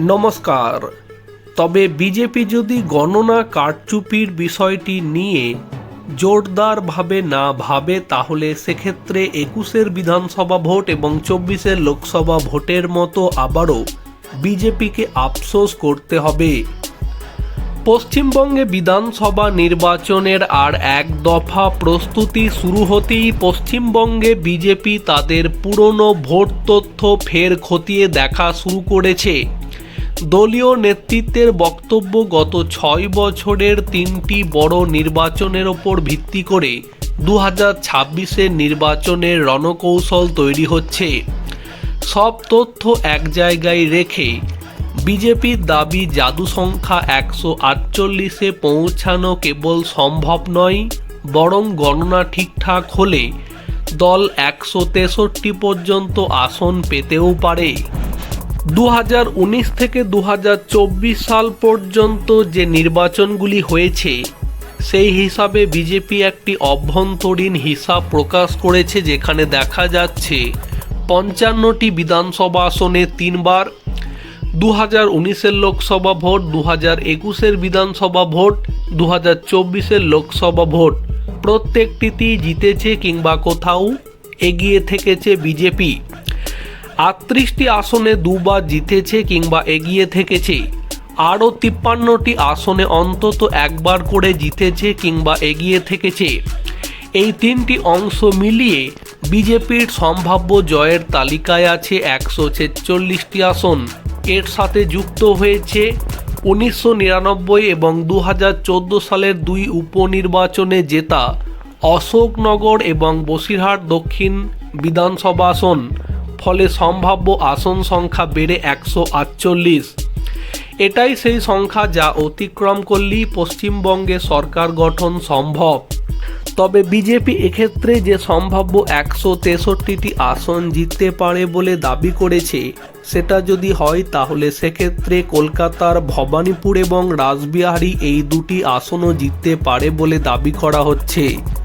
নমস্কার। তবে বিজেপি যদি গণনা কারচুপির বিষয়টি নিয়ে জোরদারভাবে না ভাবে, তাহলে সেক্ষেত্রে একুশের বিধানসভা ভোট এবং চব্বিশের লোকসভা ভোটের মতো আবারও বিজেপিকে আফসোস করতে হবে। পশ্চিমবঙ্গে বিধানসভা নির্বাচনের আর এক দফা প্রস্তুতি শুরু হতেই পশ্চিমবঙ্গে বিজেপি তাদের পুরনো ভোট তথ্য ফের খতিয়ে দেখা শুরু করেছে। দলীয় নেতৃত্বের বক্তব্য গত ছয় বছরের তিনটি বড় নির্বাচনের ওপর ভিত্তি করে দু হাজার ছাব্বিশের নির্বাচনের রণকৌশল তৈরি হচ্ছে। সব তথ্য এক জায়গায় রেখে বিজেপির দাবি জাদু সংখ্যা একশো আটচল্লিশে পৌঁছানো কেবল সম্ভব নয়, বরং গণনা ঠিকঠাক হলে দল একশো তেষট্টি পর্যন্ত আসন পেতেও পারে। দু হাজার উনিশ থেকে দু হাজার চব্বিশ সাল পর্যন্ত যে নির্বাচনগুলি হয়েছে, সেই হিসাবে বিজেপি একটি অভ্যন্তরীণ হিসাব প্রকাশ করেছে যেখানে দেখা যাচ্ছে পঞ্চান্নটি বিধানসভা আসনে তিনবার দু হাজার উনিশের লোকসভা ভোট দু হাজার একুশের বিধানসভা ভোট দু হাজার চব্বিশের লোকসভা ভোট। প্রত্যেকটিতেই জিতেছে কিংবা কোথাও এগিয়ে থেকেছে বিজেপি। আটত্রিশটি আসনে দুবার জিতেছে কিংবা এগিয়ে থেকেছে। আরও তিপ্পান্নটি আসনে অন্তত একবার করে জিতেছে কিংবা এগিয়ে থেকেছে। এই তিনটি অংশ মিলিয়ে বিজেপির সম্ভাব্য জয়ের তালিকায় আছে একশো ছেচল্লিশটি আসন। এর সাথে যুক্ত হয়েছে উনিশশো নিরানব্বই এবং দু হাজার চোদ্দ সালের দুই উপনির্বাচনে জেতা অশোকনগর এবং বসিরহাট দক্ষিণ বিধানসভা আসন। ফলে সম্ভাব্য আসন সংখ্যা বেড়ে একশো আটচল্লিশ। এটাই সেই সংখ্যা যা অতিক্রম করলেই পশ্চিমবঙ্গে সরকার গঠন সম্ভব। তবে বিজেপি এক্ষেত্রে যে সম্ভাব্য একশো তেষট্টিটি আসন জিততে পারে বলে দাবি করেছে, সেটা যদি হয় তাহলে সেক্ষেত্রে কলকাতার ভবানীপুর এবং রাসবিহারী এই দুটি আসনও জিততে পারে বলে দাবি করা হচ্ছে।